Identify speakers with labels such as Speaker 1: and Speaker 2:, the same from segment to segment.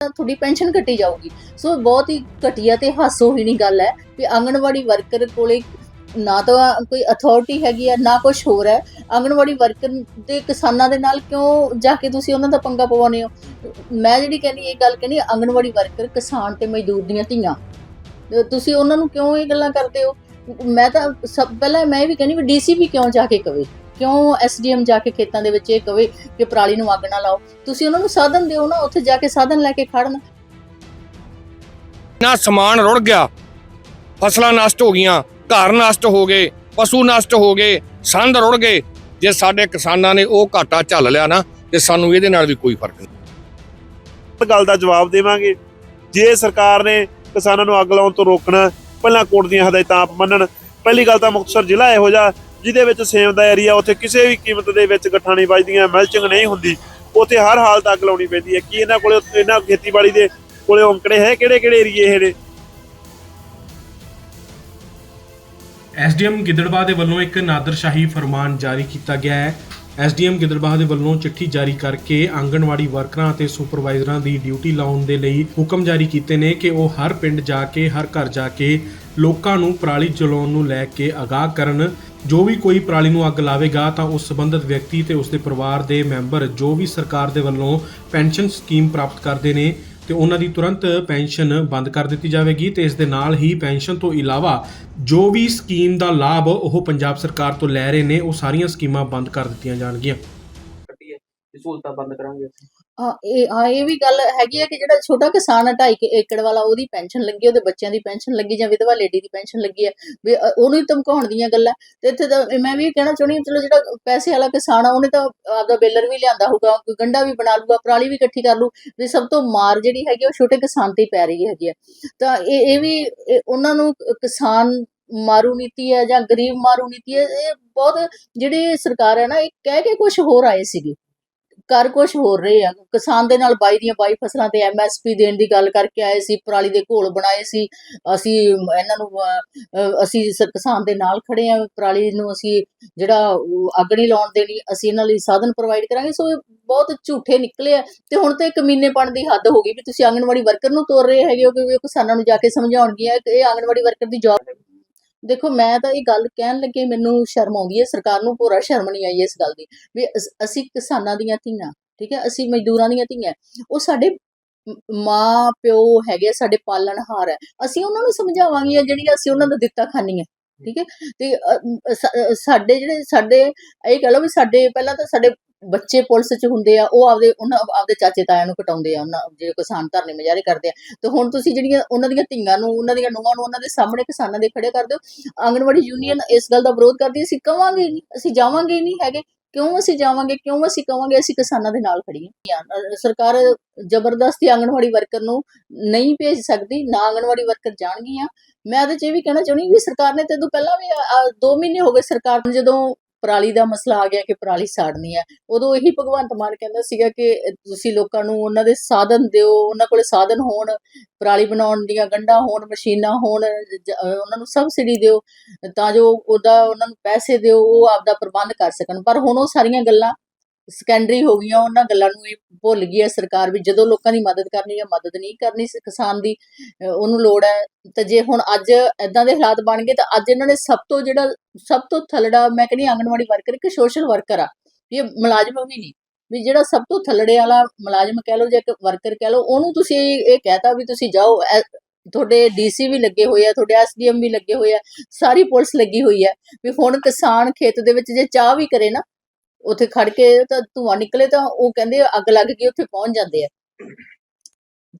Speaker 1: ਤਾਂ ਤੁਹਾਡੀ ਪੈਨਸ਼ਨ ਕੱਟੀ ਜਾਊਗੀ। ਸੋ ਬਹੁਤ ਹੀ ਘਟੀਆ ਤੇ ਹਾਸੋਹੀਣੀ ਗੱਲ ਹੈ ਕਿ ਆਂਗਣਵਾੜੀ ਵਰਕਰ ਕੋਲੇ ਨਾ ਤਾਂ ਕੋਈ ਅਥਾਰਟੀ ਹੈਗੀ ਆ, ਨਾ ਕੁਝ ਹੋਰ ਹੈ। ਆਂਗਣਵਾੜੀ ਵਰਕਰ ਦੇ ਕਿਸਾਨਾਂ ਦੇ ਨਾਲ ਕਿਉਂ ਜਾ ਕੇ ਤੁਸੀਂ ਉਹਨਾਂ ਦਾ ਪੰਗਾ ਪਵਾਉਂਦੇ ਹੋ? ਮੈਂ ਜਿਹੜੀ ਕਹਿੰਦੀ, ਇਹ ਗੱਲ ਕਹਿੰਦੀ, ਆਂਗਣਵਾੜੀ ਵਰਕਰ ਕਿਸਾਨ ਤੇ ਮਜ਼ਦੂਰ ਦੀਆਂ ਧੀਆਂ। ਤੁਸੀਂ ਉਹਨਾਂ ਨੂੰ ਕਿਉਂ ਇਹ ਗੱਲਾਂ ਕਰਦੇ ਹੋ? ਮੈਂ ਤਾਂ ਸਭ, ਪਹਿਲਾਂ ਮੈਂ ਇਹ ਵੀ ਕਹਿੰਦੀ ਵੀ ਡੀਸੀਪੀ ਕਿਉਂ ਜਾ ਕੇ ਕਵੇ? ਕਿਉਂ ਐਸਡੀਐਮ ਜਾ ਕੇ ਖੇਤਾਂ ਦੇ ਵਿੱਚ ਇਹ ਕਵੇ ਕਿ ਪਰਾਲੀ ਨੂੰ ਅੱਗ ਨਾ ਲਾਓ? ਤੁਸੀਂ ਉਹਨਾਂ ਨੂੰ ਸਾਧਨ ਦਿਓ ਨਾ ਉੱਥੇ ਜਾ ਕੇ ਸਾਧਨ ਲੈ ਕੇ ਖੜਨ।
Speaker 2: ਨਾ ਸਮਾਨ ਰੁੜ ਗਿਆ। ਫਸਲਾਂ ਨਸ਼ਟ ਹੋ ਗਈਆਂ ਘਰ ਨਸ਼ਟ ਹੋ ਗਏ ਪਸ਼ੂ ਨਸ਼ਟ ਹੋ ਗਏ ਸੰਦ ਰੁੜ ਗਏ। ਜੇ ਸਾਡੇ ਕਿਸਾਨਾਂ ਨੇ ਉਹ ਘਾਟਾ ਝੱਲ ਲਿਆ ਨਾ ਤੇ ਸਾਨੂੰ ਇਹਦੇ ਨਾਲ ਵੀ ਕੋਈ ਫ਼ਰਕ ਨਹੀਂ।
Speaker 3: ਗੱਲ ਦਾ ਜਵਾਬ ਦੇਵਾਂਗੇ। ਜੇ ਸਰਕਾਰ ਨੇ ਕਿਸਾਨਾਂ ਨੂੰ ਅੱਗ ਲਾਉਣ ਤੋਂ ਰੋਕਣਾ ਪਹਿਲਾਂ ਕੋਰਟ ਦੀਆਂ ਹਦਾਇਤਾਂ ਆਪ ਮੰਨਣ। ਪਹਿਲੀ ਗੱਲ ਤਾਂ ਮੁਕਤਸਰ ਜ਼ਿਲ੍ਹਾ ਇਹੋ ਜਿਹਾ ਜਿਹਦੇ ਵਿੱਚ ਸੇਮ ਦਾ ਏਰੀਆ ਉੱਥੇ ਕਿਸੇ ਵੀ ਕੀਮਤ ਦੇ ਵਿੱਚ ਗੱਠਾਂ ਨਹੀਂ ਵੱਜਦੀਆਂ, ਮਲਚਿੰਗ ਨਹੀਂ ਹੁੰਦੀ, ਉੱਥੇ ਹਰ ਹਾਲਤ ਅੱਗ ਲਾਉਣੀ ਪੈਂਦੀ ਹੈ। ਕੀ ਇਹਨਾਂ ਕੋਲੇ ਇਹਨਾਂ ਖੇਤੀਬਾੜੀ ਦੇ ਕੋਲੇ ਅੰਕੜੇ ਹੈ? ਕਿਹੜੇ ਕਿਹੜੇ ਏਰੀਏ ਇਹ ਨੇ?
Speaker 4: ਐਸਡੀਐਮ ਗਿੱਦੜਬਾਹ ਦੇ ਵੱਲੋਂ ਇੱਕ ਨਾਦਰਸ਼ਾਹੀ ਫਰਮਾਨ ਜਾਰੀ ਕੀਤਾ ਗਿਆ ਹੈ। ਐਸਡੀਐਮ ਗਿੱਦੜਬਾਹ ਦੇ ਵੱਲੋਂ ਚਿੱਠੀ ਜਾਰੀ ਕਰਕੇ ਆਂਗਣਵਾੜੀ ਵਰਕਰਾਂ ਅਤੇ ਸੁਪਰਵਾਈਜ਼ਰਾਂ ਦੀ ਡਿਊਟੀ ਲਾਉਣ ਦੇ ਲਈ ਹੁਕਮ ਜਾਰੀ ਕੀਤੇ ਨੇ ਕਿ ਉਹ ਹਰ ਪਿੰਡ ਜਾ ਕੇ, ਹਰ ਘਰ ਜਾ ਕੇ ਲੋਕਾਂ ਨੂੰ ਪਰਾਲੀ ਜਲਾਉਣ ਨੂੰ ਲੈ ਕੇ ਅਗਾਹ ਕਰਨ। ਜੋ ਵੀ ਕੋਈ ਪਰਾਲੀ ਨੂੰ ਅੱਗ ਲਾਵੇਗਾ ਤਾਂ ਉਸ ਸੰਬੰਧਿਤ ਵਿਅਕਤੀ ਤੇ ਉਸ ਦੇ ਪਰਿਵਾਰ ਦੇ ਮੈਂਬਰ ਜੋ ਵੀ ਸਰਕਾਰ ਦੇ ਵੱਲੋਂ ਪੈਨਸ਼ਨ ਸਕੀਮ ਪ੍ਰਾਪਤ ਕਰਦੇ ਨੇ ਤੇ ਉਹਨਾਂ ਦੀ ਤੁਰੰਤ ਪੈਨਸ਼ਨ ਬੰਦ ਕਰ ਦਿੱਤੀ ਜਾਵੇਗੀ ਤੇ ਇਸ ਦੇ ਨਾਲ ਹੀ ਪੈਨਸ਼ਨ ਤੋਂ ਇਲਾਵਾ ਜੋ ਵੀ ਸਕੀਮ ਦਾ ਲਾਭ ਉਹ ਪੰਜਾਬ ਸਰਕਾਰ ਤੋਂ ਲੈ ਰਹੇ ਨੇ, ਉਹ ਸਾਰੀਆਂ ਸਕੀਮਾਂ ਬੰਦ ਕਰ ਦਿੱਤੀਆਂ ਜਾਣਗੀਆਂ।
Speaker 5: ਸਹੂਲਤਾਂ ਬੰਦ ਕਰਾਂਗੇ ਅਸੀਂ।
Speaker 1: ਹਾਂ ਇਹ ਹਾਂ ਇਹ ਵੀ ਗੱਲ ਹੈਗੀ ਹੈ ਕਿ ਜਿਹੜਾ ਛੋਟਾ ਕਿਸਾਨ ਹੈ 2.5 ਏਕੜ ਵਾਲਾ ਉਹਦੀ ਪੈਨਸ਼ਨ ਲੱਗੀ ਉਹਦੇ ਬੱਚਿਆਂ ਦੀ ਪੈਨਸ਼ਨ ਲੱਗੀ ਜਾਂ ਵਿਧਵਾ ਲੇਡੀ ਦੀ ਪੈਨਸ਼ਨ ਲੱਗੀ ਹੈ ਵੀ ਅ, ਉਹਨੂੰ ਹੀ ਧਮਕਾਉਣ ਦੀਆਂ ਗੱਲਾਂ। ਤੇ ਇੱਥੇ ਤਾਂ ਮੈਂ ਵੀ ਇਹ ਕਹਿਣਾ ਚਾਹੁੰਦੀ ਹਾਂ ਚਲੋ ਜਿਹੜਾ ਪੈਸੇ ਵਾਲਾ ਕਿਸਾਨ ਆ ਉਹਨੇ ਤਾਂ ਆਪਦਾ ਬੇਲਰ ਵੀ ਲਿਆਂਦਾ ਹੋਊਗਾ ਕੋਈ ਗੰਡਾ ਵੀ ਬਣਾ ਲੂਗਾ ਪਰਾਲੀ ਵੀ ਇਕੱਠੀ ਕਰ ਲੂ ਵੀ ਸਭ ਤੋਂ ਮਾਰ ਜਿਹੜੀ ਹੈਗੀ ਆ ਉਹ ਛੋਟੇ ਕਿਸਾਨ ਤੇ ਹੀ ਪੈ ਰਹੀ ਹੈਗੀ ਹੈ ਤਾਂ ਇਹ ਇਹ ਵੀ ਇਹ ਉਹਨਾਂ ਨੂੰ ਕਿਸਾਨ ਮਾਰੂ ਨੀਤੀ ਹੈ ਜਾਂ ਗਰੀਬ ਮਾਰੂ ਨੀਤੀ ਹੈ ਇਹ ਬਹੁਤ ਜਿਹੜੀ ਸਰਕਾਰ ਹੈ ਨਾ ਇਹ ਕਹਿ ਕੇ ਕੁਝ ਹੋਰ ਆਏ ਸੀਗੇ। ਕਰ ਕੁਝ ਹੋਰ ਰਹੇ ਆ। ਕਿਸਾਨ ਦੇ ਨਾਲ ਬਾਈ ਦੀਆਂ ਬਾਈ ਫਸਲਾਂ ਤੇ ਐਮਐਸਪੀ ਦੇਣ ਦੀ ਗੱਲ ਕਰਕੇ ਆਏ ਸੀ, ਪਰਾਲੀ ਦੇ ਘੋਲ ਬਣਾਏ ਸੀ। ਅਸੀਂ ਇਹਨਾਂ ਨੂੰ ਅਸੀਂ ਕਿਸਾਨ ਦੇ ਨਾਲ ਖੜੇ ਆ। ਪਰਾਲੀ ਨੂੰ ਅਸੀਂ ਜਿਹੜਾ ਅੱਗ ਨਹੀਂ ਲਾਉਣ ਦੇਣੀ, ਅਸੀਂ ਇਹਨਾਂ ਲਈ ਸਾਧਨ ਪ੍ਰੋਵਾਈਡ ਕਰਾਂਗੇ। ਸੋ ਇਹ ਬਹੁਤ ਝੂਠੇ ਨਿਕਲੇ ਆ। ਤੇ ਹੁਣ ਤੇ ਕਮੀਨੇਪਣ ਦੀ ਹੱਦ ਹੋ ਗਈ ਵੀ ਤੁਸੀਂ ਆਂਗਣਵਾੜੀ ਵਰਕਰ ਨੂੰ ਤੋਰ ਰਹੇ ਹੈਗੇ ਹੋ ਕਿ ਉਹ ਕਿਸਾਨਾਂ ਨੂੰ ਜਾ ਕੇ ਸਮਝਾਉਣਗੇ। ਇਹ ਆਂਗਣਵਾੜੀ ਵਰਕਰ ਦੀ ਜੌਬ ਦੇਖੋ ਮੈਂ ਤਾਂ ਇਹ ਗੱਲ ਕਹਿਣ ਲੱਗੇ ਮੈਨੂੰ ਸ਼ਰਮ ਆਉਂਦੀ ਹੈ ਸਰਕਾਰ ਨੂੰ ਪੂਰਾ ਸ਼ਰਮ ਨਹੀਂ ਆਈ ਇਸ ਗੱਲ ਦੀ ਵੀ ਅਸ- ਅਸੀਂ ਕਿਸਾਨਾਂ ਦੀਆਂ ਧੀਆਂ ਠੀਕ ਹੈ ਅਸੀਂ ਮਜ਼ਦੂਰਾਂ ਦੀਆਂ ਧੀਆਂ ਉਹ ਸਾਡੇ ਮ- ਮਾਂ ਪਿਓ ਹੈਗੇ ਆ, ਸਾਡੇ ਪਾਲਣਹਾਰ ਹੈ ਅਸੀਂ ਉਹਨਾਂ ਨੂੰ ਸਮਝਾਵਾਂਗੇ ਜਿਹੜੀਆਂ ਅਸੀਂ ਉਹਨਾਂ ਦਾ ਦਿੱਤਾ ਖਾਣੀਆਂ ਠੀਕ ਹੈ? ਤੇ ਸਾਡੇ ਜਿਹੜੇ ਸਾਡੇ ਇਹ ਕਹ ਲਓ ਵੀ ਸਾਡੇ ਪਹਿਲਾਂ ਤਾਂ ਸਾਡੇ ਬੱਚੇ ਪੁਲਿਸ 'ਚ ਹੁੰਦੇ ਆ, ਉਹ ਆਪਦੇ, ਉਹਨਾਂ ਆਪਦੇ ਚਾਚੇ ਤਾਇਆਂ ਨੂੰ ਕਟਾਉਂਦੇ ਆ, ਉਹਨਾਂ ਜਿਹੜੇ ਕਿਸਾਨ ਧਰਨੇ ਮੁਜ਼ਾਹਰੇ ਕਰਦੇ ਆ। ਤੇ ਹੁਣ ਤੁਸੀਂ ਜਿਹੜੀਆਂ ਉਹਨਾਂ ਦੀਆਂ ਧੀਆਂ ਨੂੰ, ਉਹਨਾਂ ਦੀਆਂ ਨੂੰਹਾਂ ਨੂੰ, ਉਹਨਾਂ ਦੇ ਸਾਹਮਣੇ ਕਿਸਾਨਾਂ ਦੇ ਖੜੇ ਕਰਦੇ ਹੋ ਆਂਗਣਵਾੜੀ ਯੂਨੀਅਨ ਇਸ ਗੱਲ ਦਾ ਵਿਰੋਧ ਕਰਦੀ ਅਸੀਂ ਕਵਾਂਗੇ ਨਹੀਂ, ਅਸੀਂ ਜਾਵਾਂਗੇ ਹੀ ਨਹੀਂ ਹੈਗੇ। ਕਿਉਂ ਅਸੀਂ ਜਾਵਾਂਗੇ, ਕਿਉਂ ਅਸੀਂ ਕਵਾਂਗੇ, ਅਸੀਂ ਕਿਸਾਨਾਂ ਦੇ ਨਾਲ ਖੜੀਆਂ ਅਹ ਸਰਕਾਰ ਜ਼ਬਰਦਸਤੀ ਆਂਗਣਵਾੜੀ ਵਰਕਰ ਨੂੰ ਨਹੀਂ ਭੇਜ ਸਕਦੀ, ਨਾ ਆਂਗਣਵਾੜੀ ਵਰਕਰ ਜਾਣਗੀਆਂ। ਮੈਂ ਉਹਦੇ 'ਚ ਇਹ ਵੀ ਕਹਿਣਾ ਚਾਹੁੰਦੀ ਵੀ ਸਰਕਾਰ ਨੇ ਤੇ ਤੋਂ ਪਹਿਲਾਂ ਵੀ 2 ਮਹੀਨੇ ਹੋ ਗਏ ਸਰਕਾਰ ਜਦੋਂ ਪਰਾਲੀ ਦਾ ਮਸਲਾ ਆ ਗਿਆ ਕਿ ਪਰਾਲੀ ਸਾੜਨੀ ਹੈ। ਉਦੋਂ ਇਹੀ ਭਗਵੰਤ ਮਾਨ ਕਹਿੰਦਾ ਸੀਗਾ ਕਿ ਤੁਸੀਂ ਲੋਕਾਂ ਨੂੰ ਉਹਨਾਂ ਦੇ ਸਾਧਨ ਦਿਓ, ਉਹਨਾਂ ਕੋਲੇ ਸਾਧਨ ਹੋਣ, ਪਰਾਲੀ ਬਣਾਉਣ ਦੀਆਂ ਗੰਢਾਂ ਹੋਣ, ਮਸ਼ੀਨਾਂ ਹੋਣ ਉਹਨਾਂ ਨੂੰ ਸਬਸਿਡੀ ਦਿਓ, ਤਾਂ ਜੋ ਉਹਦਾ, ਉਹਨਾਂ ਨੂੰ ਪੈਸੇ ਦਿਓ, ਉਹ ਆਪਦਾ ਪ੍ਰਬੰਧ ਕਰ ਸਕਣ। ਪਰ ਹੁਣ ਉਹ ਸਾਰੀਆਂ ਗੱਲਾਂ ਸੈਕੰਡਰੀ ਹੋ ਗਈਆਂ, ਉਹਨਾਂ ਗੱਲਾਂ ਨੂੰ ਇਹ ਭੁੱਲ ਗਈ ਹੈ ਸਰਕਾਰ ਵੀ ਜਦੋਂ ਲੋਕਾਂ ਦੀ ਮਦਦ ਕਰਨੀ ਹੈ, ਮਦਦ ਨਹੀਂ ਕਰਨੀ ਕਿਸਾਨ ਦੀ ਉਹਨੂੰ ਲੋੜ ਹੈ। ਤੇ ਜੇ ਹੁਣ ਅੱਜ ਐਦਾਂ ਦੇ ਹਾਲਾਤ ਬਣ ਗਏ ਤਾਂ ਅੱਜ ਇਹਨਾਂ ਨੇ ਸਭ ਤੋਂ ਜਿਹੜਾ, ਸਭ ਤੋਂ ਥੱਲੜਾ, ਮੈਂ ਕਹਿੰਦੀ ਆਂਗਣਵਾੜੀ ਵਰਕਰ ਇੱਕ ਸੋਸ਼ਲ ਵਰਕਰ ਆ, ਇਹ ਮੁਲਾਜ਼ਮ ਵੀ ਨਹੀਂ। ਵੀ ਜਿਹੜਾ ਸਭ ਤੋਂ ਥੱਲੜੇ ਵਾਲਾ ਮੁਲਾਜ਼ਮ ਕਹਿ ਲਓ ਜਾਂ ਇੱਕ ਵਰਕਰ ਕਹਿ ਲਓ, ਉਹਨੂੰ ਤੁਸੀਂ ਇਹ ਕਹਿਤਾ ਵੀ ਤੁਸੀਂ ਜਾਓ, ਐ- ਤੁਹਾਡੇ ਡੀਸੀ ਵੀ ਲੱਗੇ ਹੋਏ ਆ, ਤੁਹਾਡੇ ਐਸਡੀਐਮ ਵੀ ਲੱਗੇ ਹੋਏ ਆ, ਸਾਰੀ ਪੁਲਿਸ ਲੱਗੀ ਹੋਈ ਹੈ। ਵੀ ਹੁਣ ਕਿਸਾਨ ਖੇਤ ਦੇ ਵਿੱਚ ਜੇ ਚਾਹ ਵੀ ਕਰੇ ਨਾ ਉੱਥੇ ਖੜ ਕੇ ਤਾਂ ਧੂੰਆਂ ਨਿਕਲੇ ਤਾਂ ਉਹ ਕਹਿੰਦੇ ਅੱਗ ਲੱਗ ਗਈ ਉੱਥੇ ਪਹੁੰਚ ਜਾਂਦੇ ਆ।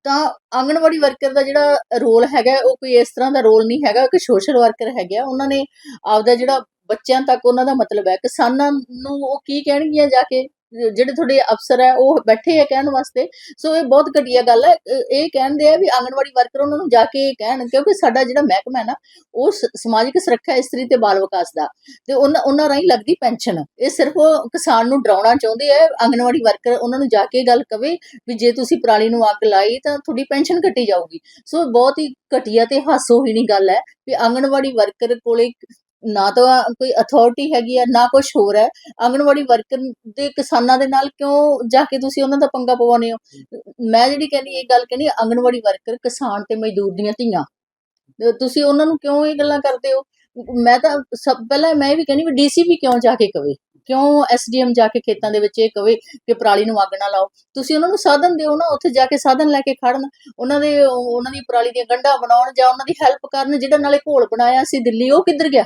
Speaker 1: ਤਾਂ ਆਂਗਣਵਾੜੀ ਵਰਕਰ ਦਾ ਜਿਹੜਾ ਰੋਲ ਹੈਗਾ, ਉਹ ਕੋਈ ਇਸ ਤਰ੍ਹਾਂ ਦਾ ਰੋਲ ਨਹੀਂ ਹੈਗਾ ਕਿ ਸੋਸ਼ਲ ਵਰਕਰ ਹੈਗਾ ਉਹਨਾਂ ਨੇ ਆਪਦਾ ਜਿਹੜਾ ਬੱਚਿਆਂ ਤੱਕ ਉਹਨਾਂ ਦਾ ਮਤਲਬ ਹੈ ਕਿਸਾਨਾਂ ਨੂੰ ਉਹ ਕੀ ਕਹਿਣਗੀਆਂ ਜਾ ਕੇ? ਜਿਹੜੇ ਤੁਹਾਡੇ ਅਫਸਰ ਹੈ, ਉਹ ਬੈਠੇ ਆ ਕਹਿਣ ਵਾਸਤੇ। ਸੋ ਇਹ ਬਹੁਤ ਘਟੀਆ ਗੱਲ ਹੈ। ਇਹ- ਕਹਿੰਦੇ ਆ ਵੀ ਆਂਗਣਵਾੜੀ ਵਰਕਰ ਉਹਨਾਂ ਨੂੰ ਜਾ ਕੇ ਕਹਿਣ, ਕਿਉਂਕਿ ਸਾਡਾ ਜਿਹੜਾ ਮਹਿਕਮਾ ਹੈ ਨਾ, ਉਹ ਸਮਾਜਿਕ ਸੁਰੱਖਿਆ ਇਸਤਰੀ ਤੇ ਬਾਲ ਵਿਕਾਸ ਦਾ। ਤੇ ਉਹਨਾਂ ਉਹਨਾਂ ਰਾਹੀਂ ਲੱਗਦੀ ਪੈਨਸ਼ਨ। ਇਹ ਸਿਰਫ ਕਿਸਾਨ ਨੂੰ ਡਰਾਉਣਾ ਚਾਹੁੰਦੇ ਆ, ਆਂਗਣਵਾੜੀ ਵਰਕਰ ਉਹਨਾਂ ਨੂੰ ਜਾ ਕੇ ਗੱਲ ਕਵੇ ਵੀ ਜੇ ਤੁਸੀਂ ਪਰਾਲੀ ਨੂੰ ਅੱਗ ਲਾਈ ਤਾਂ ਤੁਹਾਡੀ ਪੈਨਸ਼ਨ ਕੱਟੀ ਜਾਊਗੀ। ਸੋ ਬਹੁਤ ਹੀ ਘਟੀਆ ਤੇ ਹਾਸੋਹੀਣੀ ਗੱਲ ਹੈ ਵੀ ਆਂਗਣਵਾੜੀ ਵਰਕਰ ਕੋਲੇ ਨਾ ਤਾਂ ਕੋਈ ਅਥਾਰਟੀ ਹੈਗੀ ਆ, ਨਾ ਕੁਝ ਹੋਰ ਹੈ। ਆਂਗਣਵਾੜੀ ਵਰਕਰ ਦੇ ਕਿਸਾਨਾਂ ਦੇ ਨਾਲ ਕਿਉਂ ਜਾ ਕੇ ਤੁਸੀਂ ਉਹਨਾਂ ਦਾ ਪੰਗਾ ਪਵਾਉਂਦੇ ਹੋ? ਮੈਂ ਜਿਹੜੀ ਕਹਿੰਦੀ, ਇਹ ਗੱਲ ਕਹਿੰਦੀ, ਆਂਗਣਵਾੜੀ ਵਰਕਰ ਕਿਸਾਨ ਤੇ ਮਜ਼ਦੂਰ ਦੀਆਂ ਧੀਆਂ। ਤੁਸੀਂ ਉਹਨਾਂ ਨੂੰ ਕਿਉਂ ਇਹ ਗੱਲਾਂ ਕਰਦੇ ਹੋ? ਮੈਂ ਤਾਂ ਸਭ ਪਹਿਲਾਂ ਮੈਂ ਇਹ ਵੀ ਕਹਿੰਦੀ ਵੀ ਡੀਸੀਪੀ ਕਿਉਂ ਜਾ ਕੇ ਕਵੇ? ਕਿਉਂ ਐਸਡੀਐਮ ਜਾ ਕੇ ਖੇਤਾਂ ਦੇ ਵਿੱਚ ਇਹ ਕਵੇ ਕਿ ਪਰਾਲੀ ਨੂੰ ਅੱਗ ਨਾ ਲਾਓ? ਤੁਸੀਂ ਉਹਨਾਂ ਨੂੰ ਸਾਧਨ ਦਿਓ ਨਾ, ਉੱਥੇ ਜਾ ਕੇ ਸਾਧਨ ਲੈ ਕੇ ਖੜਨ। ਉਹਨਾਂ ਦੇ, ਉਹਨਾਂ ਦੀ ਪਰਾਲੀ ਦੀਆਂ ਗੰਢਾਂ ਬਣਾਉਣ ਜਾਂ ਉਹਨਾਂ ਦੀ ਹੈਲਪ ਕਰਨ, ਜਿਹੜਾ ਨਾਲੇ ਘੋਲ ਬਣਾਇਆ ਸੀ ਦਿੱਲੀ, ਉਹ ਕਿੱਧਰ ਗਿਆ?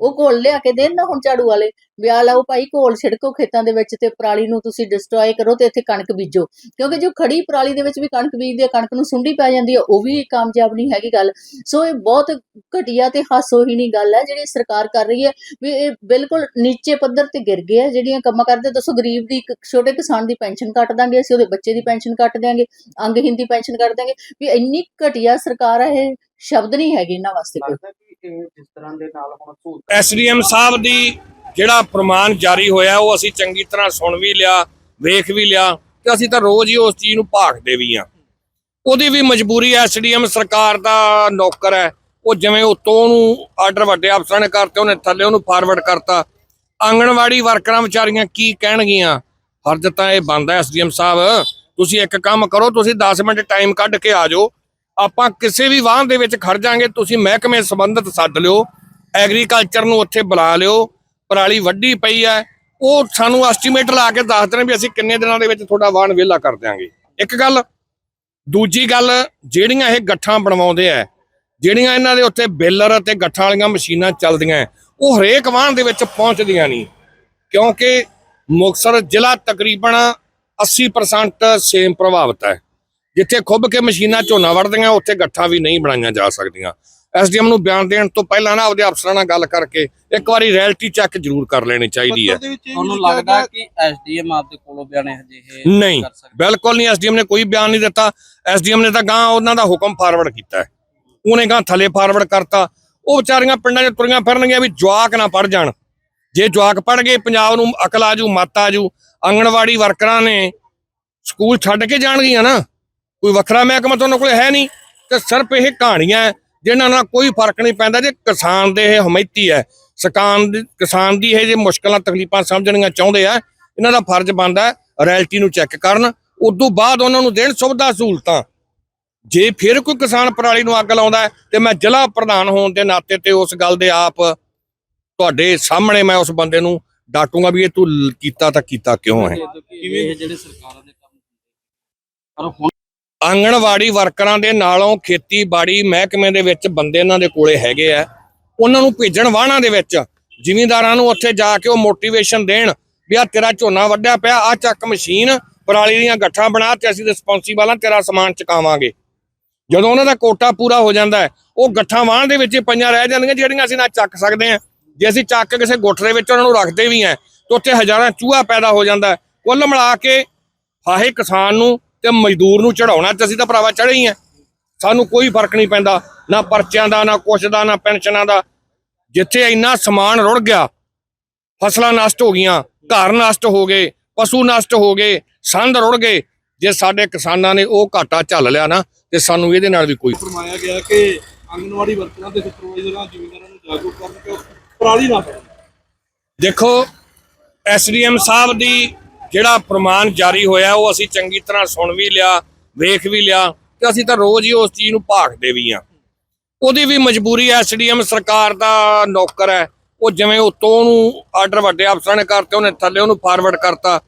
Speaker 1: ਉਹ ਘੋਲ ਲਿਆ ਕੇ ਦੇਣ ਨਾ ਹੁਣ ਝਾੜੂ ਵਾਲੇ ਵੀ ਆ ਲਓ ਭਾਈ ਘੋਲ ਛਿੜਕੋ ਖੇਤਾਂ ਦੇ ਵਿੱਚ ਤੇ ਪਰਾਲੀ ਨੂੰ ਤੁਸੀਂ ਡਿਸਟਰੋਏ ਕਰੋ ਤੇ ਇੱਥੇ ਕਣਕ ਬੀਜੋ। ਕਿਉਂਕਿ ਜੋ ਖੜੀ ਪਰਾਲੀ ਦੇ ਵਿੱਚ ਵੀ ਕਣਕ ਬੀਜਦੇ ਆ ਕਣਕ ਨੂੰ ਸੁੰਡੀ ਪੈ ਜਾਂਦੀ ਆ ਉਹ ਵੀ ਕਾਮਯਾਬ ਨਹੀਂ ਹੈਗੀ ਗੱਲ। ਸੋ ਇਹ ਬਹੁਤ ਘਟੀਆ ਤੇ ਹਾਸੋਹੀਣੀ ਗੱਲ ਹੈ ਜਿਹੜੀ ਸਰਕਾਰ ਕਰ ਰਹੀ ਹੈ ਵੀ ਇਹ ਬਿਲਕੁਲ ਨੀਚੇ ਪੱਧਰ ਤੇ ਗਿਰ ਗਏ ਆ ਜਿਹੜੀਆਂ ਕੰਮਾਂ ਕਰਦੇ ਦੱਸੋ ਗਰੀਬ ਦੀ ਇੱਕ ਛੋਟੇ ਕਿਸਾਨ ਦੀ ਪੈਨਸ਼ਨ ਕੱਟ ਦਾਂਗੇ ਅਸੀਂ ਉਹਦੇ ਬੱਚੇ ਦੀ ਪੈਨਸ਼ਨ ਕੱਟ ਦਿਆਂਗੇ ਅੰਗਹੀਨ ਦੀ ਪੈਨਸ਼ਨ ਕੱਟ ਦਿਆਂਗੇ। ਵੀ ਇੰਨੀ ਘਟੀਆ ਸਰਕਾਰ ਹੈ ਇਹ ਸ਼ਬਦ ਨਹੀਂ ਹੈਗੇ ਇਹਨਾਂ ਵਾਸਤੇ ਕੋਈ।
Speaker 5: ਇਹ ਜਿਸ ਤਰ੍ਹਾਂ ਦੇ ਨਾਲ ਹੁਣ ਸਹੂਲਤ
Speaker 2: ਐਸਡੀਐਮ ਸਾਹਿਬ ਦੀ ਜਿਹੜਾ ਫਰਮਾਨ ਜਾਰੀ ਹੋਇਆ, ਉਹ ਅਸੀਂ ਚੰਗੀ ਤਰ੍ਹਾਂ ਸੁਣ ਵੀ ਲਿਆ, ਵੇਖ ਵੀ ਲਿਆ ਤੇ ਅਸੀਂ ਤਾਂ ਰੋਜ਼ ਹੀ ਉਸ ਚੀਜ਼ ਨੂੰ ਭਾਖਦੇ ਵੀ ਆ ਉਹਦੀ ਵੀ ਮਜਬੂਰੀ ਐਸਡੀਐਮ ਸਰਕਾਰ ਦਾ ਨੌਕਰ ਹੈ। ਉਹ ਜਿਵੇਂ ਉਤੋਂ ਉਹਨੂੰ ਆਰਡਰ ਵੱਡੇ ਅਫਸਰਾਂ ਨੇ ਕਰਤੇ, ਉਹਨੇ ਥੱਲੇ ਉਹਨੂੰ ਫਾਰਵਰਡ ਕਰਤਾ। ਆਂਗਣਵਾੜੀ ਵਰਕਰਾਂ ਵਿਚਾਰੀਆਂ ਕੀ ਕਹਿਣਗੀਆਂ? ਫਰਜ਼ ਤਾਂ ਇਹ ਬਣਦਾ ਐਸਡੀਐਮ ਸਾਹਿਬ। ਤੁਸੀਂ ਇੱਕ ਕੰਮ ਕਰੋ, ਤੁਸੀਂ 10 ਮਿੰਟ ਟਾਈਮ ਕੱਢ ਕੇ ਆ ਜਾਓ। ਆਪਾਂ ਕਿਸੇ ਵੀ ਵਾਹਨ ਦੇ ਵਿੱਚ ਖੜ ਜਾਾਂਗੇ, ਤੁਸੀਂ ਮਹਿਕਮੇ ਸੰਬੰਧਿਤ ਸੱਦ ਲਿਓ ਐਗਰੀਕਲਚਰ ਨੂੰ ਉੱਥੇ ਬੁਲਾ ਲਿਓ, ਪਰਾਲੀ ਵੱਡੀ ਪਈ ਹੈ, ਉਹ ਸਾਨੂੰ ਐਸਟੀਮੇਟ ਲਾ ਕੇ ਦੱਸ ਦੇਣ ਵੀ ਅਸੀਂ ਕਿੰਨੇ ਦਿਨਾਂ ਦੇ ਵਿੱਚ ਤੁਹਾਡਾ ਵਾਹਨ ਵਿਹਲਾ ਕਰ ਦਿਆਂਗੇ। ਇੱਕ ਗੱਲ, ਦੂਜੀ ਗੱਲ, ਜਿਹੜੀਆਂ ਇਹ ਗੱਠਾਂ ਬਣਵਾਉਂਦੇ ਆ, ਜਿਹੜੀਆਂ ਇਹਨਾਂ ਦੇ ਉੱਤੇ ਬੇਲਰ ਅਤੇ ਗੱਠਾਂ ਵਾਲੀਆਂ ਮਸ਼ੀਨਾਂ ਚੱਲਦੀਆਂ, ਉਹ ਹਰੇਕ ਵਾਹਨ ਦੇ ਵਿੱਚ ਪਹੁੰਚਦੀਆਂ ਨਹੀਂ, ਕਿਉਂਕਿ ਮੁਕਤਸਰ ਜ਼ਿਲ੍ਹਾ ਤਕਰੀਬਨ 80% ਸੇਮ ਪ੍ਰਭਾਵਿਤ ਹੈ। ਜਿੱਥੇ ਖੁੱਬ ਕੇ ਮਸ਼ੀਨਾਂ ਝੋਨਾ ਵੜਦੀਆਂ ਉੱਥੇ ਗੱਠਾਂ ਵੀ ਨਹੀਂ ਬਣਾਈਆਂ ਜਾ ਸਕਦੀਆਂ। ਐਸਡੀਐਮ ਨੂੰ ਬਿਆਨ ਦੇਣ ਤੋਂ ਪਹਿਲਾਂ ਨਾ ਆਪਦੇ ਅਫਸਰਾਂ ਨਾਲ ਗੱਲ ਕਰਕੇ ਇੱਕ ਵਾਰੀ ਰੈਲਿਟੀ ਚੈੱਕ ਜ਼ਰੂਰ ਕਰ ਲੈਣੀ ਚਾਹੀਦੀ ਹੈ।
Speaker 6: ਤੁਹਾਨੂੰ ਲੱਗਦਾ ਕਿ ਐਸਡੀਐਮ ਆਪਦੇ ਕੋਲੋਂ ਬਿਆਨੇ ਹਜੇ ਇਹ
Speaker 2: ਨਹੀਂ
Speaker 6: ਕਰ ਸਕਦਾ?
Speaker 2: ਬਿਲਕੁਲ ਨਹੀਂ ਐਸਡੀਐਮ ਨੇ ਕੋਈ ਬਿਆਨ ਨਹੀਂ ਦਿੱਤਾ। ਐਸਡੀਐਮ ਨੇ ਤਾਂ ਗਾਂ ਉਹਨਾਂ ਦਾ ਹੁਕਮ ਫਾਰਵਰਡ ਕੀਤਾ ਹੈ। ਉਹਨੇ ਗਾਂ ਥੱਲੇ ਫਾਰਵਰਡ ਕਰਤਾ। ਉਹ ਵਿਚਾਰੀਆਂ ਪਿੰਡਾਂ 'ਚ ਤੁਰੀਆਂ ਫਿਰਨਗੀਆਂ ਵੀ ਜਵਾਕ ਨਾ ਪੜ ਜਾਣ। ਜੇ ਜਵਾਕ ਪੜ ਗਏ ਪੰਜਾਬ ਨੂੰ ਅਕਲ ਆਜੂ ਮੱਤ ਆਜੂ ਆਂਗਣਵਾੜੀ ਵਰਕਰਾਂ ਨੇ ਸਕੂਲ ਛੱਡ ਕੇ ਜਾਣਗੀਆਂ ਨਾ। ਕੋਈ ਵੱਖਰਾ ਮਹਿਕਮਾ ਤੁਹਾਨੂੰ ਕੋਲ ਹੈ ਨਹੀਂ, ਤੇ ਸਿਰਫ ਇਹ ਕਹਾਣੀਆਂ ਜਿਨ੍ਹਾਂ ਨਾਲ ਕੋਈ ਫ਼ਰਕ ਨਹੀਂ ਪੈਂਦਾ, ਜੇ ਕਿਸਾਨ ਦੇ ਇਹ ਹਮੈਤੀ ਹੈ, ਸਕਾਨ ਕਿਸਾਨ ਦੀ ਇਹ ਜੇ ਮੁਸ਼ਕਲਾਂ, ਤਕਲੀਫਾਂ ਸਮਝਣੀਆਂ ਚਾਹੁੰਦੇ ਆ, ਇਹਨਾਂ ਦਾ ਫਰਜ਼ ਬਣਦਾ ਰੈਲਿਟੀ ਨੂੰ ਚੈੱਕ ਕਰਨ, ਉਦੋਂ ਬਾਅਦ ਉਹਨਾਂ ਨੂੰ ਦੇਣ ਸੁਵਿਧਾ ਸਹੂਲਤਾਂ। ਜੇ ਫਿਰ ਕੋਈ ਕਿਸਾਨ ਪਰਾਲੀ ਨੂੰ ਅੱਗ ਲਾਉਂਦਾ ਤੇ ਮੈਂ ਜ਼ਿਲ੍ਹਾ ਪ੍ਰਧਾਨ ਹੋਣ ਦੇ ਨਾਤੇ ਤੇ ਉਸ ਗੱਲ ਦੇ ਆਪ ਤੁਹਾਡੇ ਸਾਹਮਣੇ ਮੈਂ ਉਸ ਬੰਦੇ ਨੂੰ ਡਾਟੂਗਾ ਵੀ ਇਹ ਤੂੰ ਕੀਤਾ ਤਾਂ ਕੀਤਾ ਕਿਉਂ ਹੈ।
Speaker 6: ਇਹ ਜਿਹੜੇ ਸਰਕਾਰਾਂ ਦੇ ਕੰਮ ਪਰ ਹੁਣ
Speaker 2: ਆਂਗਣਵਾੜੀ ਵਰਕਰਾਂ ਦੇ ਨਾਲੋਂ ਖੇਤੀਬਾੜੀ ਮਹਿਕਮੇ ਦੇ ਵਿੱਚ ਬੰਦੇ ਇਹਨਾਂ ਦੇ ਕੋਲੇ ਹੈਗੇ ਆ। ਉਹਨਾਂ ਨੂੰ ਭੇਜਣ ਵਾਹਣਾਂ ਦੇ ਵਿੱਚ, ਜ਼ਿਮੀਂਦਾਰਾਂ ਨੂੰ ਉੱਥੇ ਜਾ ਕੇ ਉਹ ਮੋਟੀਵੇਸ਼ਨ ਦੇਣ ਵੀ ਆ ਤੇਰਾ ਝੋਨਾ ਵੱਢਿਆ ਪਿਆ ਆ ਚੱਕ ਮਸ਼ੀਨ, ਪਰਾਲੀ ਦੀਆਂ ਗੱਠਾਂ ਬਣਾ ਤੇ ਅਸੀਂ ਰਿਸਪੌਂਸੀਬਲ ਆ ਤੇਰਾ ਸਮਾਨ ਚਕਾਵਾਂਗੇ। ਜਦੋਂ ਉਹਨਾਂ ਦਾ ਕੋਟਾ ਪੂਰਾ ਹੋ ਜਾਂਦਾ ਹੈ, ਉਹ ਗੱਠਾਂ ਵਾਹਣ ਦੇ ਵਿੱਚ ਹੀ ਪਈਆਂ ਰਹਿ ਜਾਂਦੀਆਂ ਜਿਹੜੀਆਂ ਅਸੀਂ ਨਾ ਚੱਕ ਸਕਦੇ ਹਾਂ। ਜੇ ਅਸੀਂ ਚੱਕ ਕੇ ਕਿਸੇ ਗੁੱਠ ਦੇ ਵਿੱਚ ਉਹਨਾਂ ਨੂੰ ਰੱਖਦੇ ਵੀ ਹਾਂ, ਤਾਂ ਉੱਥੇ ਹਜ਼ਾਰਾਂ ਚੂਹਾ ਪੈਦਾ ਹੋ ਜਾਂਦਾ ਕੁੱਲ ਮਿਲਾ ਕੇ ਫਾਹੇ ਕਿਸਾਨ ਨੂੰ ਤੇ ਮਜ਼ਦੂਰ ਨੂੰ ਚੜਾਉਣਾ ਤੇ ਅਸੀਂ ਤਾਂ ਭਰਾਵਾ ਚੜੇ ਹੀ ਆ। ਸਾਨੂੰ ਕੋਈ ਫ਼ਰਕ ਨਹੀਂ ਪੈਂਦਾ ਨਾ ਪਰਚਿਆਂ ਦਾ ਨਾ ਕੁਛ ਦਾ ਨਾ ਪੈਨਸ਼ਨਾਂ ਦਾ। ਜਿੱਥੇ ਇੰਨਾ ਸਮਾਨ ਰੁੜ ਗਿਆ ਫਸਲਾਂ ਨਸ਼ਟ ਹੋ ਗਈਆਂ ਘਰ ਨਸ਼ਟ ਹੋ ਗਏ ਪਸ਼ੂ ਨਸ਼ਟ ਹੋ ਗਏ ਸੰਦ ਰੁੜ ਗਏ। ਜੇ ਸਾਡੇ ਕਿਸਾਨਾਂ ਨੇ ਉਹ ਘਾਟਾ ਝੱਲ ਲਿਆ ਨਾ ਤੇ ਸਾਨੂੰ ਇਹਦੇ ਨਾਲ ਵੀ ਕੋਈ
Speaker 7: ਫਰਮਾਇਆ ਗਿਆ ਕਿ ਆਂਗਨਵਾੜੀ ਵਰਕਰਾਂ ਤੇ ਸੁਪਰਵਾਈਜ਼ਰਾਂ ਜ਼ਿਮੀਂਦਾਰਾਂ ਨੂੰ ਜਾਗਰੂਕ ਕਰਨ ਕਿ ਪਰਾਲੀ ਨਾ
Speaker 2: ਦੇਖੋ ਐਸਡੀਐਮ ਸਾਹਿਬ ਦੀ ਜਿਹੜਾ ਪ੍ਰਮਾਣ ਜਾਰੀ ਹੋਇਆ, ਉਹ ਅਸੀਂ ਚੰਗੀ ਤਰ੍ਹਾਂ ਸੁਣ ਵੀ ਲਿਆ, ਵੇਖ ਵੀ ਲਿਆ ਤੇ ਅਸੀਂ ਤਾਂ ਰੋਜ਼ ਹੀ ਉਸ ਚੀਜ਼ ਨੂੰ ਭਾਖਦੇ ਵੀ ਆ। ਉਹਦੀ ਵੀ ਮਜਬੂਰੀ ਐਸਡੀਐਮ ਸਰਕਾਰ ਦਾ ਨੌਕਰ ਹੈ ਉਹ ਜਿਵੇਂ ਉਤੋਂ ਉਹਨੂੰ ਆਰਡਰ ਵੱਡੇ ਅਫਸਰਾਂ ਨੇ ਕਰਤੇ, ਉਹਨੇ ਥੱਲੇ ਉਹਨੂੰ ਫਾਰਵਰਡ ਕਰਤਾ।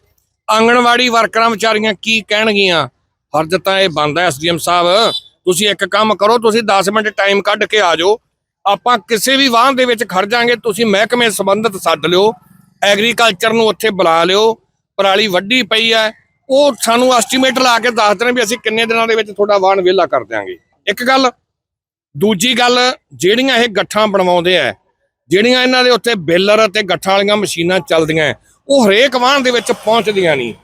Speaker 2: ਆਂਗਣਵਾੜੀ ਵਰਕਰਾਂ ਵਿਚਾਰੀਆਂ ਕੀ ਕਹਿਣਗੀਆਂ? ਫਰਜ਼ ਤਾਂ ਇਹ ਬਣਦਾ ਐਸਡੀਐਮ ਸਾਹਿਬ। ਤੁਸੀਂ ਇੱਕ ਕੰਮ ਕਰੋ, ਤੁਸੀਂ 10 ਮਿੰਟ ਟਾਈਮ ਕੱਢ ਕੇ ਆ ਜਾਓ। ਆਪਾਂ ਕਿਸੇ ਵੀ ਵਾਹਨ ਦੇ ਵਿੱਚ ਖੜ ਜਾਾਂਗੇ, ਤੁਸੀਂ ਮਹਿਕਮੇ ਸੰਬੰਧਿਤ ਸੱਦ ਲਿਓ, ਐਗਰੀਕਲਚਰ ਨੂੰ ਉੱਥੇ ਬੁਲਾ ਲਿਓ। ਪਰਾਲੀ ਵੱਢੀ ਪਈ ਹੈ ਉਹ ਸਾਨੂੰ ਐਸਟੀਮੇਟ ਲਾ ਕੇ ਦੱਸ ਦੇਣ ਵੀ ਅਸੀਂ ਕਿੰਨੇ ਦਿਨਾਂ ਦੇ ਵਿੱਚ ਤੁਹਾਡਾ ਵਾਹਨ ਵਿਹਲਾ ਕਰ ਦਿਆਂਗੇ। ਇੱਕ ਗੱਲ, ਦੂਜੀ ਗੱਲ, ਜਿਹੜੀਆਂ ਇਹ ਗੱਠਾਂ ਬਣਵਾਉਂਦੇ ਆ, ਜਿਹੜੀਆਂ ਇਹਨਾਂ ਦੇ ਉੱਤੇ ਬੇਲਰ ਅਤੇ ਗੱਠਾਂ ਵਾਲੀਆਂ ਮਸ਼ੀਨਾਂ ਚੱਲਦੀਆਂ, ਉਹ ਹਰੇਕ ਵਾਹਨ ਦੇ ਵਿੱਚ ਪਹੁੰਚਦੀਆਂ ਨਹੀਂ।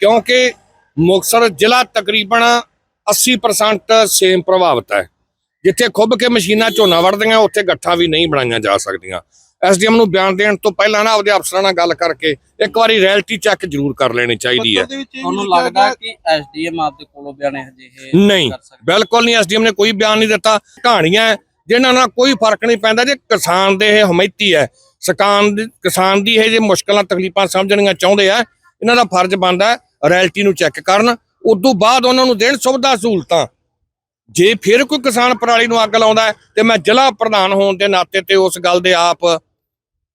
Speaker 2: ਕਿਉਂਕਿ ਮੁਕਤਸਰ ਜ਼ਿਲ੍ਹਾ ਤਕਰੀਬਨ 80% ਸੇਮ ਪ੍ਰਭਾਵਿਤ ਹੈ। ਜਿੱਥੇ ਖੁੱਬ ਕੇ ਮਸ਼ੀਨਾਂ ਝੋਨਾ ਵੜਦੀਆਂ ਉੱਥੇ ਗੱਠਾਂ ਵੀ ਨਹੀਂ ਬਣਾਈਆਂ ਜਾ ਸਕਦੀਆਂ। ਐਸਡੀਐਮ ਨੂੰ ਬਿਆਨ ਦੇਣ ਤੋਂ ਪਹਿਲਾਂ ਨਾ ਆਪਦੇ ਅਫਸਰਾਂ ਨਾਲ ਗੱਲ ਕਰਕੇ ਇੱਕ ਵਾਰੀ ਰੈਲਿਟੀ ਚੈੱਕ ਜ਼ਰੂਰ ਕਰ ਲੈਣੀ ਚਾਹੀਦੀ ਹੈ।
Speaker 6: ਤੁਹਾਨੂੰ ਲੱਗਦਾ ਕਿ ਐਸਡੀਐਮ ਆਪਦੇ ਕੋਲੋਂ ਬਿਆਨੇ ਹਜੇ ਇਹ
Speaker 2: ਨਹੀਂ
Speaker 6: ਕਰ ਸਕਦਾ?
Speaker 2: ਬਿਲਕੁਲ ਨਹੀਂ ਐਸਡੀਐਮ ਨੇ ਕੋਈ ਬਿਆਨ ਨਹੀਂ ਦਿੱਤਾ। ਕਹਾਣੀਆਂ ਜਿਨ੍ਹਾਂ ਨਾਲ ਕੋਈ ਫ਼ਰਕ ਨਹੀਂ ਪੈਂਦਾ ਜੇ ਕਿਸਾਨ ਦੇ ਇਹ ਹਮੈਤੀ ਹੈ ਸਕਾਨ ਦੀ ਕਿਸਾਨ ਦੀ ਇਹ ਜੇ ਮੁਸ਼ਕਲਾਂ ਤਕਲੀਫਾਂ ਸਮਝਣੀਆਂ ਚਾਹੁੰਦੇ ਆ ਇਹਨਾਂ ਦਾ ਫਰਜ਼ ਬਣਦਾ ਰੈਲਿਟੀ ਨੂੰ ਚੈੱਕ ਕਰਨ। ਉਦੋਂ ਬਾਅਦ ਉਹਨਾਂ ਨੂੰ ਦੇਣ ਸੁਵਿਧਾ ਸਹੂਲਤਾਂ। ਜੇ ਫਿਰ ਕੋਈ ਕਿਸਾਨ ਪਰਾਲੀ ਨੂੰ ਅੱਗ ਲਾਉਂਦਾ ਤੇ ਮੈਂ ਜ਼ਿਲ੍ਹਾ ਪ੍ਰਧਾਨ ਹੋਣ ਦੇ ਨਾਤੇ ਤੇ ਉਸ ਗੱਲ ਦੇ ਆਪ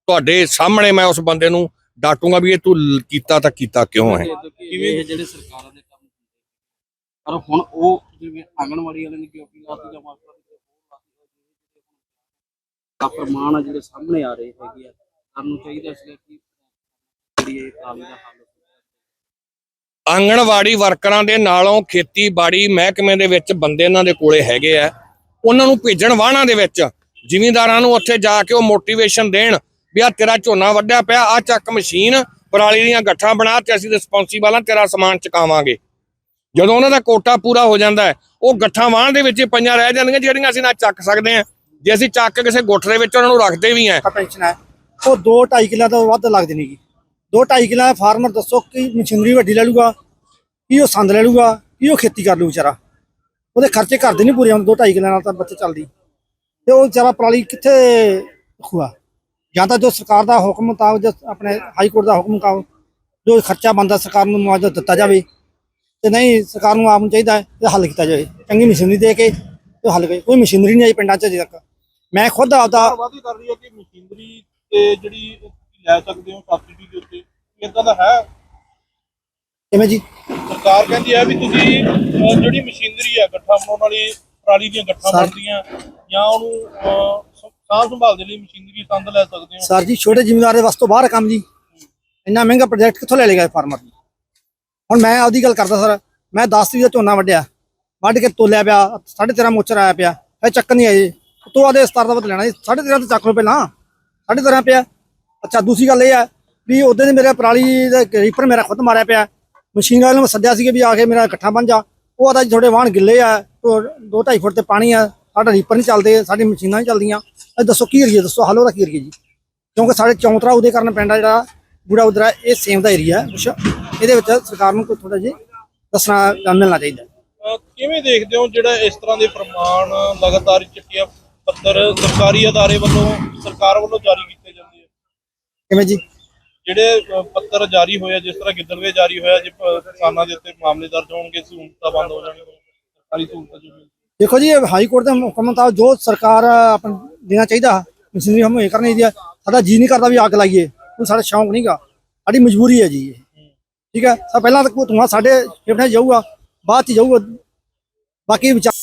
Speaker 2: ਤੁਹਾਡੇ ਸਾਹਮਣੇ ਮੈਂ ਉਸ ਬੰਦੇ ਨੂੰ ਡਾਟੂਗਾ ਵੀ ਇਹ ਤੂੰ ਕੀਤਾ ਤਾਂ ਕੀਤਾ ਕਿਉਂ ਹੈ?
Speaker 6: ਕਿਵੇਂ ਇਹ ਜਿਹੜੇ ਸਰਕਾਰਾਂ ਦੇ ਕੰਮ ਹੁੰਦੇ ਪਰ ਹੁਣ ਉਹ ਜਿਵੇਂ ਆਂਗਣਵਾੜੀ ਵਾਲਿਆਂ ਨੇ ਕਿਉਂਕਿ ਲਾਤੀ ਜਾਂ ਮਾਸਟਰ ਦੀ ਆ ਪ੍ਰਮਾਣ ਆ ਜਿਹੜੇ ਸਾਹਮਣੇ ਆ ਰਹੇ ਹੈਗੇ ਆ ਸਾਨੂੰ ਚਾਹੀਦਾ ਸੀ ਕਿ ਜਿਹੜੀ ਇਹ ਕਾਲੀ ਦਾ ਹੱਲ
Speaker 2: ਆਂਗਣਵਾੜੀ ਵਰਕਰਾਂ ਦੇ ਨਾਲੋਂ ਖੇਤੀਬਾੜੀ ਮਹਿਕਮੇ ਦੇ ਵਿੱਚ ਬੰਦੇ ਇਹਨਾਂ ਦੇ ਕੋਲੇ ਹੈਗੇ ਆ। ਉਹਨਾਂ ਨੂੰ ਭੇਜਣ ਵਾਹਣਾ ਦੇ ਵਿੱਚ। ਜ਼ਿਮੀਂਦਾਰਾਂ ਨੂੰ ਉੱਥੇ ਜਾ ਕੇ ਉਹ ਮੋਟੀਵੇਸ਼ਨ ਦੇਣ। ਵੀ ਆ ਤੇਰਾ ਝੋਨਾ ਵੱਢਿਆ ਪਿਆ ਆ ਚੱਕ ਮਸ਼ੀਨ, ਪਰਾਲੀ ਦੀਆਂ ਗੱਠਾਂ ਬਣਾ ਤੇ ਅਸੀਂ ਰਿਸਪੌਂਸੀਬਲ ਆ, ਤੇਰਾ ਸਮਾਨ ਚਕਾਵਾਂਗੇ। ਜਦੋਂ ਉਹਨਾਂ ਦਾ ਕੋਟਾ ਪੂਰਾ ਹੋ ਜਾਂਦਾ ਹੈ, ਉਹ ਗੱਠਾਂ ਵਾਹਣ ਦੇ ਵਿੱਚ ਹੀ ਪਈਆਂ ਰਹਿ ਜਾਂਦੀਆਂ ਜਿਹੜੀਆਂ ਅਸੀਂ ਨਾ ਚੱਕ ਸਕਦੇ ਹਾਂ। ਜੇ ਅਸੀਂ ਚੱਕ ਕਿਸੇ ਗੁੱਠ ਦੇ ਵਿੱਚ ਉਹਨਾਂ ਨੂੰ ਰੱਖਦੇ ਵੀ ਹਾਂ।
Speaker 8: ਪੈਨਸ਼ਨ ਹੈ ਉਹ 2 2.5 ਕਿੱਲਾ ਤੋਂ ਵੱਧ ਲੱਗ ਨਹੀਂਗੀ 2 2.5 ਕਿੱਲਾ ਫਾਰਮਰ ਦੱਸੋ ਕਿ ਮਸ਼ੀਨਰੀ ਵੱਡੀ ਲੈ ਲੂਗਾ, ਕੀ ਉਹ ਸੰਦ ਲੈ ਲੂਗਾ, ਕੀ ਉਹ ਖੇਤੀ ਕਰ ਲੂ ਵਿਚਾਰਾ। ਉਹਦੇ ਖਰਚੇ ਘਰ ਦੇ ਨਹੀਂ ਪੂਰੇ ਹੁੰਦੇ 2 2.5 ਕਿੱਲਾ ਨਾਲ ਤਾਂ ਬੱਚੇ ਚੱਲਦੀ। ਤੇ ਉਹ ਵਿਚਾਰਾ ਪਰਾਲੀ ਕਿੱਥੇ ਖੁਆ? ਜਾਂ ਤਾਂ ਜੋ ਸਰਕਾਰ ਦਾ ਹੁਕਮ ਮੁਤਾਬਕ ਜੋ ਆਪਣੇ ਹਾਈ ਕੋਰਟ ਦਾ ਹੁਕਮ ਮੁਤਾਬਕ ਜੋ ਖਰਚਾ ਬੰਦਾ ਸਰਕਾਰ ਨੂੰ ਮੁਆਵਜ਼ਾ ਦਿੱਤਾ ਜਾਵੇ ਤੇ ਨਹੀਂ ਸਰਕਾਰ ਨੂੰ ਆਪ ਨੂੰ ਚਾਹੀਦਾ ਹੈ ਇਹ ਹੱਲ ਕੀਤਾ ਜਾਵੇ। ਚੰਗੀ ਮਸ਼ੀਨਰੀ ਦੇ ਕੇ ਇਹ ਹੱਲ ਕਰੇ। ਕੋਈ ਮਸ਼ੀਨਰੀ ਨਹੀਂ ਆਈ ਪਿੰਡਾਂ 'ਚ ਅਜੇ ਤੱਕ। ਮੈਂ ਖੁਦ ਆਪਦਾ
Speaker 7: ਵਾਅਦੇ ਕਰ ਰਹੀ ਹੈ ਕਿ ਮਸ਼ੀਨਰੀ ਤੇ ਜਿਹੜੀ ਲੈ ਸਕਦੇ ਹੋ ਸਬਸਿਡੀ ਦੇ ਉੱਤੇ ਇਦਾਂ ਦਾ ਹੈ?
Speaker 8: ਕਿਵੇਂ ਜੀ?
Speaker 7: ਸਰਕਾਰ ਕਹਿੰਦੀ ਹੈ ਵੀ ਤੁਸੀਂ ਅਹ, ਜਿਹੜੀ ਮਸ਼ੀਨਰੀ ਹੈ ਗੱਠਾ ਬਣਾਉਣ ਵਾਲੀ ਪਰਾਲੀ ਦੀਆਂ ਗੱਠਾਂ
Speaker 8: ਸਰ-
Speaker 7: ਬਣਦੀਆਂ ਜਾਂ ਉਹਨੂੰ ਅਹ, ਸ- ਸਾਂਭ ਸੰਭਾਲ ਦੇ ਲਈ ਮਸ਼ੀਨਰੀ ਸੰਦ ਲੈ ਸਕਦੇ ਹੋ?
Speaker 8: ਸਰ ਜੀ, ਛੋਟੇ ਜ਼ਿਮੀਂਦਾਰ ਦੇ ਵਾਸਤੇ ਬਾਹਰ ਕੰਮ ਜੀ। ਇੰਨਾ ਮਹਿੰਗਾ ਪ੍ਰੋਜੈਕਟ ਕਿੱਥੋਂ ਲੈ ਲੇਗਾ ਫਾਰਮਰ ਹੁਣ ਮੈਂ ਆਪਦੀ ਗੱਲ ਕਰਦਾ ਸਰ, ਮੈਂ 10 ਤਰੀਕ ਦਾ ਝੋਨਾ ਵੱਢਿਆ। ਵੱਢ ਕੇ ਤੋਲਿਆ ਪਿਆ 13.5 ਮੋਚਰ ਆਇਆ ਪਿਆ। ਇਹ ਚੱਕ ਨਹੀਂ ਆਏ। ਤੋਂ ਆਦੇ 17 ਦਾ ਬਦ ਲੈਣਾ ਜੀ। 13.5 ਤਾਂ ਚੱਕ ਲਓ ਪਹਿਲਾਂ। 13.5 ਪਿਆ। ਅੱਛਾ, ਦੂਸਰੀ ਗੱਲ ਇਹ ਆ ਵੀ ਉਹਦੇ ਨੇ ਮੇਰੇ ਪਰਾਲੀ ਦਾ ਰੀਪਰ ਮੇਰਾ ਖੁਦ ਮਾਰਿਆ ਪਿਆ। ਮਸ਼ੀਨ ਵਾਲੇ ਨੂੰ ਸੱਦਿਆ ਸੀ ਕਿ ਵੀ ਆ ਕੇ ਮੇਰਾ ਇਕੱਠਾ ਬਣ ਜਾ। ਉਹ ਆਦਾ ਜੀ ਥੋੜੇ ਵਾਹਣ ਗਿੱਲੇ ਆ 2.5 ਫੁੱਟ ਤੇ ਪਾਣੀ ਆ। ਸਾਡਾ ਰੀਪਰ ਨਹੀਂ ਚੱਲਦੇ ਸਾਡੀ ਮਸ਼ੀਨਾਂ ਨਹੀਂ ਚੱਲਦੀਆਂ। ਇਹ ਦੱਸੋ ਕੀ ਕਰੀਏ ਦੱਸੋ ਹੱਲ ਉਹਦਾ ਕੀ ਕਰੀਏ ਜੀ? ਕਿਉਂਕਿ ਸਾਡੇ ਚੌਂਤਰਾ ਉਹਦੇ ਕਾਰਨ ਆ ਜਿਹੜਾ ਬੁੜਾ ਉਦਰਾ ਇਹ ਸੇਮ ਦਾ ਏਰੀਆ ਹੈ ਕੁਛ। ਇਹਦੇ ਵਿੱਚ ਸਰਕਾਰ ਨੂੰ ਕੋਈ ਥੋੜਾ ਜਿਹਾ ਦੱਸਣਾ ਮਿਲਣਾ ਚਾਹੀਦਾ।
Speaker 7: ਕਿਵੇਂ ਦੇਖਦੇ ਹੋ ਜਿਹੜਾ ਇਸ ਤਰ੍ਹਾਂ ਦੇ ਫਰਮਾਨ ਲਗਾਤਾਰ ਚਿੱਠੀਆਂ ਪੱਤਰ ਸਰਕਾਰੀ ਅਦਾਰੇ ਵੱਲੋਂ ਸਰਕਾਰ ਵੱਲੋਂ ਜਾਰੀ ਕੀਤੇ ਜਾਂਦੇ ਆ?
Speaker 8: ਕਿਵੇਂ ਜੀ?
Speaker 7: ਜਿਹੜੇ ਪੱਤਰ ਜਾਰੀ ਹੋਇਆ ਜਿਸ ਤਰ੍ਹਾਂ ਗਿੱਦੜਵੇ ਜਾਰੀ ਹੋਇਆ ਜੇ ਕਿਸਾਨਾਂ ਦੇ ਉੱਤੇ ਮਾਮਲੇ ਦਰਜ ਹੋਣਗੇ ਸਹੂਲਤਾਂ ਬੰਦ ਹੋ ਜਾਣਗੀਆਂ ਸਰਕਾਰੀ ਸਹੂਲਤਾਂ ਜੋ
Speaker 8: ਦੇਖੋ ਜੀ ਹਾਈ ਕੋਰਟ ਦੇ ਹੁਕਮ ਮੁਤਾਬਕ ਜੋ ਸਰਕਾਰ ਆਪਣ ਦੇਣਾ ਚਾਹੀਦਾ, ਮਸ਼ੀਨਰੀ ਹਮ ਇਹ ਕਰਨੀ ਚਾਹੀਦੀ ਹੈ ਸਾਡਾ ਜੀ ਨਹੀਂ ਕਰਦਾ ਵੀ ਅੱਗ ਲਾਈਏ। ਉਹ ਸਾਡਾ ਸ਼ੌਂਕ ਨਹੀਂਗਾ ਸਾਡੀ ਮਜਬੂਰੀ ਹੈ ਜੀ ਠੀਕ ਹੈ? ਸਭ ਪਹਿਲਾਂ ਤਾਂ ਧੂੰਆਂ ਸਾਡੇ ਫੇਫੜਿਆਂ 'ਚ ਜਾਊਗਾ, ਬਾਅਦ ਚ ਜਾਊਗਾ। ਬਾਕੀ ਵਿਚਾਰ